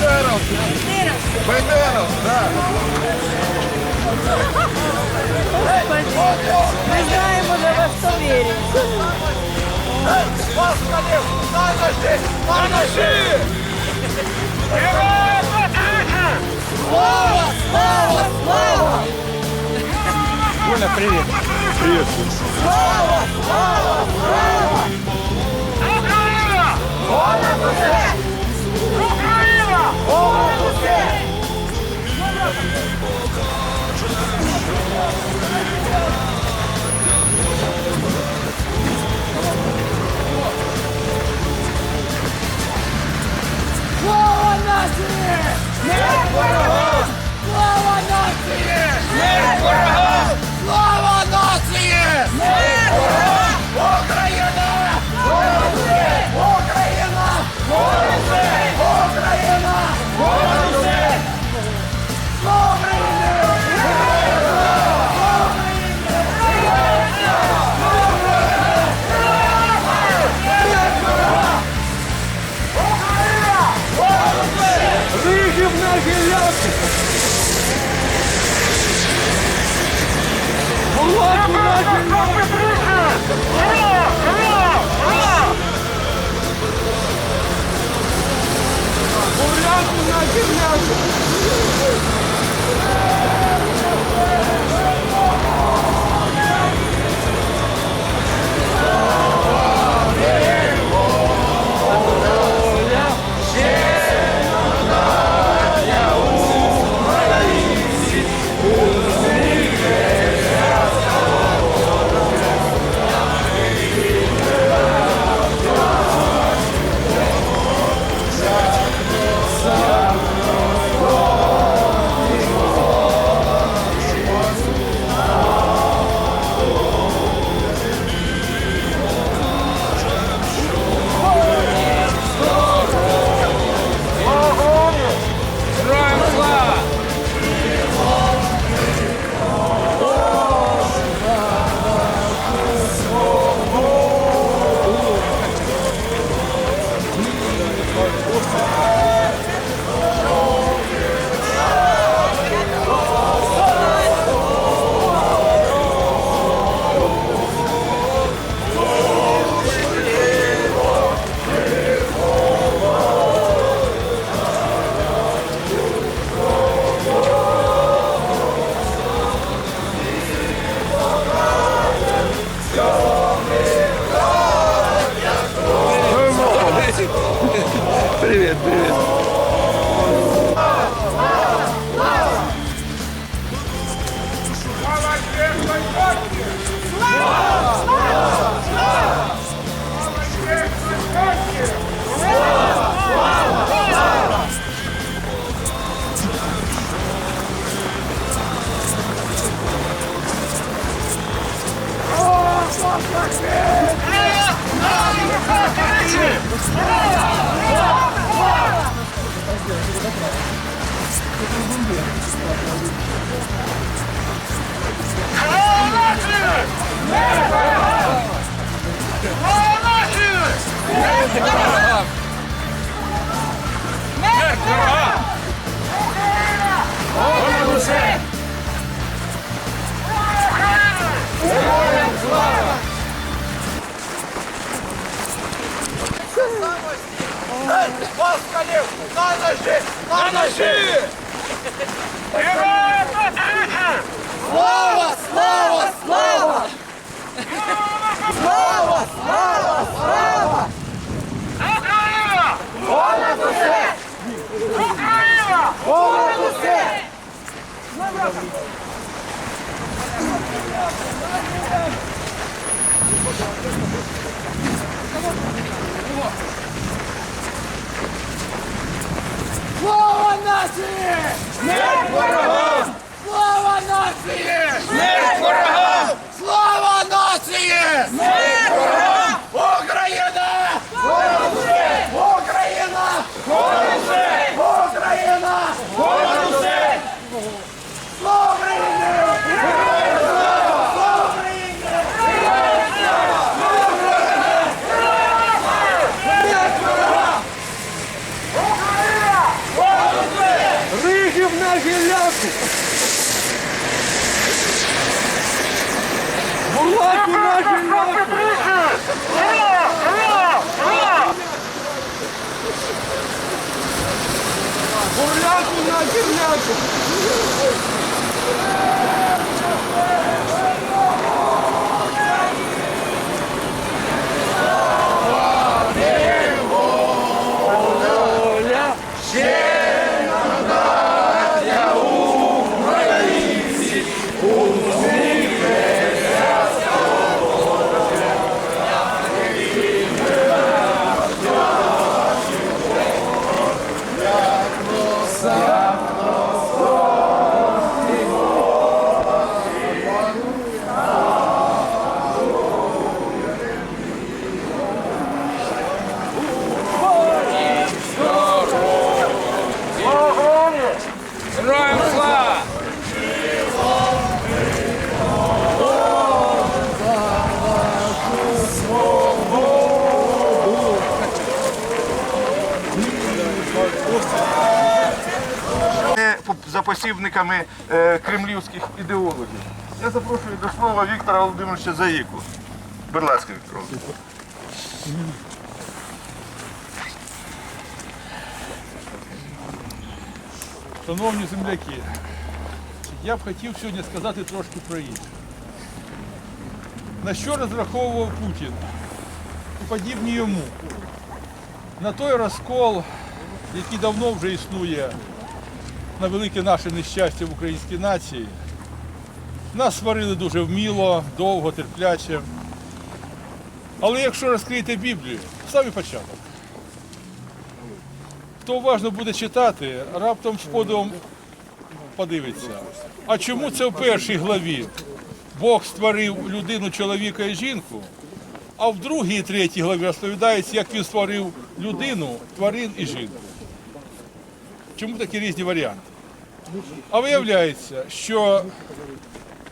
Бендеровці. Бендеровці, так. Мы знаем уже во что верим. Москалів! На ножі! На ножі! Героям Слава, слава, слава! Оля, привіт. Привіт. Слава, слава, слава! Слава нації! geliyorsun? Allah'ım Allah'ım Allah Allah Allah Oraya bunlar geliyor. Москалів! На ножі! На ножі! Героям Слава, слава, слава! Слава, слава, слава! Україна! Понад усе! Україна! Понад усе! Слава нації! Смерть ворогам! Слава нації! Смерть ворогам! Слава нації! Україна! Понад усе! Україна! Понад усе! Україна! Понад усе! Слава Україні! Героям слава! Слава Україні! Героям слава! Смерть ворогам! Україна! Гуляку на посібниками е, кремлівських ідеологів. Я запрошую до слова Віктора Володимировича Заїку. Будь ласка, Віктор. Шановні земляки, я б хотів сьогодні сказати трошки про інше. На що розраховував Путін і подібні йому? На той розкол, який давно вже існує на велике наше нещастя в українській нації. Нас сварили дуже вміло, довго, терпляче. Але якщо розкрити Біблію, самий початок. Хто уважно буде читати, раптом з подивом подивиться. А чому це в першій главі Бог створив людину, чоловіка і жінку, а в другій і третій главі розповідається, як він створив людину, тварин і жінку. Чому такі різні варіанти? А виявляється, що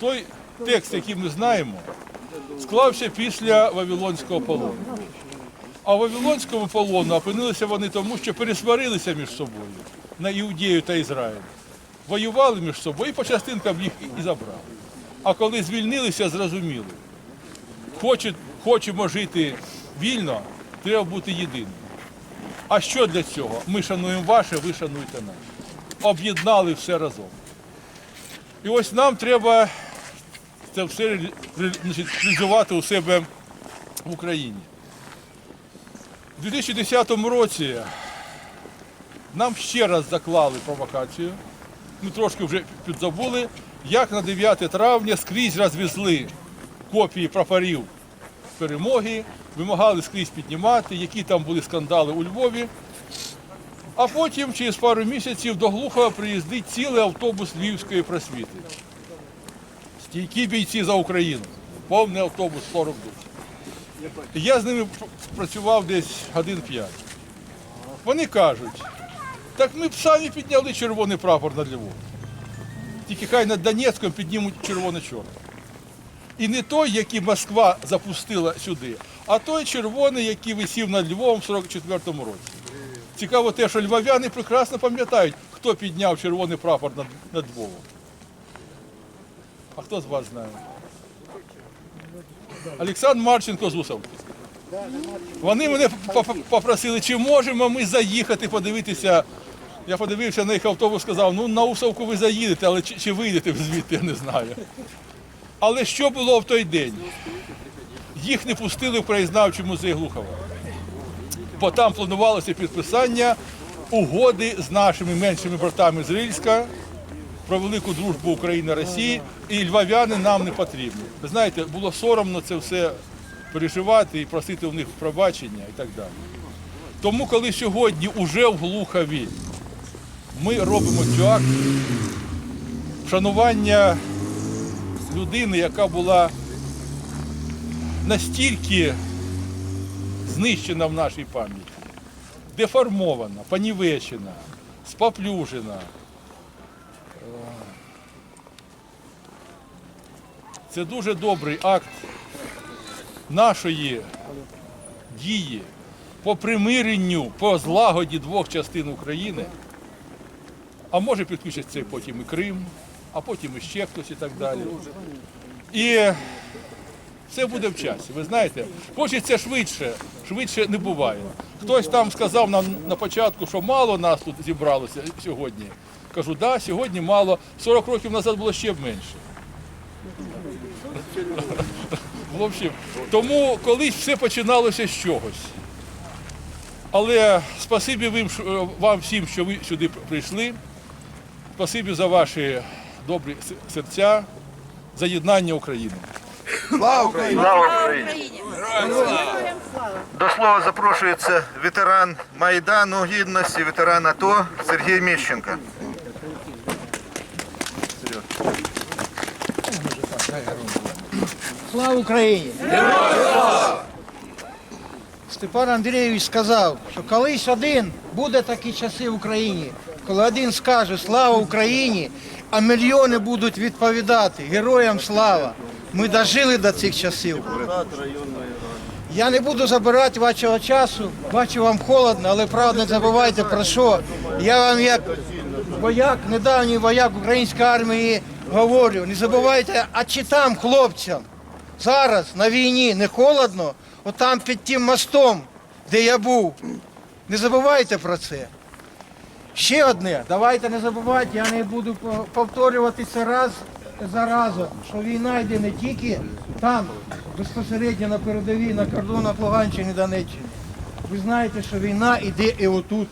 той текст, який ми знаємо, склався після Вавилонського полону. А в Вавилонському полону опинилися вони тому, що пересварилися між собою на Іудею та Ізраїль. Воювали між собою і по частинкам їх і забрали. А коли звільнилися, зрозуміли, хочемо жити вільно, треба бути єдиним. А що для цього? Ми шануємо ваше, ви шануєте наше. Об'єднали все разом. І ось нам треба це все ре- ре- реалізувати у себе в Україні. У 2010 році нам ще раз заклали провокацію. Ми трошки вже підзабули, як на 9 травня скрізь розвезли копії прапорів перемоги, вимагали скрізь піднімати, які там були скандали у Львові. А потім, через пару місяців, до Глухова приїздить цілий автобус Львівської просвіти. Стійкі бійці за Україну. Повний автобус 40 душ. Я з ними працював десь годин 5. Вони кажуть, так ми б самі підняли червоний прапор над Львовом. Тільки хай над Донецьком піднімуть червоно-чорний. І не той, який Москва запустила сюди, а той червоний, який висів над Львовом в 44-му році. Цікаво те, що львов'яни прекрасно пам'ятають, хто підняв червоний прапор над, над Львовом. А хто з вас знає? Олександр Марченко з Усовки. Вони мене попросили, чи можемо ми заїхати, подивитися. Я подивився на їх автобус, сказав, ну на Усовку ви заїдете, але чи, чи вийдете звідти, я не знаю. Але що було в той день? Їх не пустили в краєзнавчий музей Глухова. Бо там планувалося підписання угоди з нашими меншими братами з Рильська про велику дружбу України Росії, і львов'яни нам не потрібні. Ви знаєте, було соромно це все переживати і просити у них пробачення і так далі. Тому, коли сьогодні уже в Глухові ми робимо цю акцію, вшанування людини, яка була настільки знищена в нашій пам'яті, деформована, понівечена, споплюжена. Це дуже добрий акт нашої дії по примиренню, по злагоді двох частин України. А може підключиться потім і Крим, а потім і ще хтось і так далі. І Все буде в часі. Ви знаєте, хочеться швидше, швидше не буває. Хтось там сказав нам на початку, що мало нас тут зібралося сьогодні. Кажу, да, сьогодні мало. 40 років назад було ще менше. Тому колись все починалося з чогось. Але спасибі вам всім, що ви сюди прийшли. Спасибі за ваші добрі серця, за єднання України. Слава Україні! До слова запрошується ветеран Майдану Гідності, ветеран АТО Сергій Міщенко. Слава Україні! Степан Андрійович сказав, що колись один буде такі часи в Україні, коли один скаже Слава Україні, а мільйони будуть відповідати Героям слава. Ми дожили до цих часів. Я не буду забирати вашого часу, бачу вам холодно, але правда не забувайте про що. Я вам як вояк, недавній вояк української армії говорю, не забувайте, а чи там хлопцям зараз на війні не холодно, отам під тим мостом, де я був. Не забувайте про це. Ще одне, давайте не забувати, я не буду по- повторювати це раз за разом, що війна йде не тільки там, безпосередньо на передовій, на кордонах Луганщини, Донеччини. Ви знаєте, що війна йде і отут.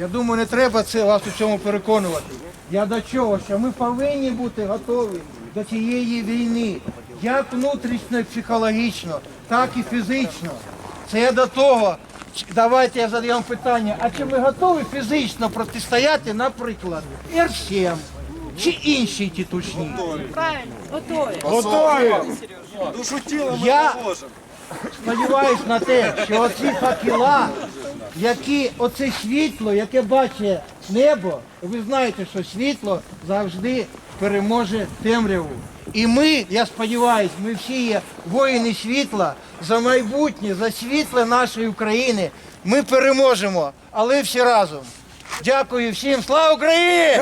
Я думаю, не треба це вас у цьому переконувати. Я до чого? Що ми повинні бути готові до цієї війни, як внутрішньо, психологічно, так і фізично. Це до того. Давайте я задам питання, а чи ми готові фізично протистояти, наприклад, Р-7 чи іншій тітушні? Готові! Я сподіваюся на те, що оці факела, які оце світло, яке бачить небо, ви знаєте, що світло завжди переможе темряву. І ми, я сподіваюся, ми всі є воїни світла за майбутнє, за світле нашої України. Ми переможемо, але всі разом. Дякую всім. Слава Україні!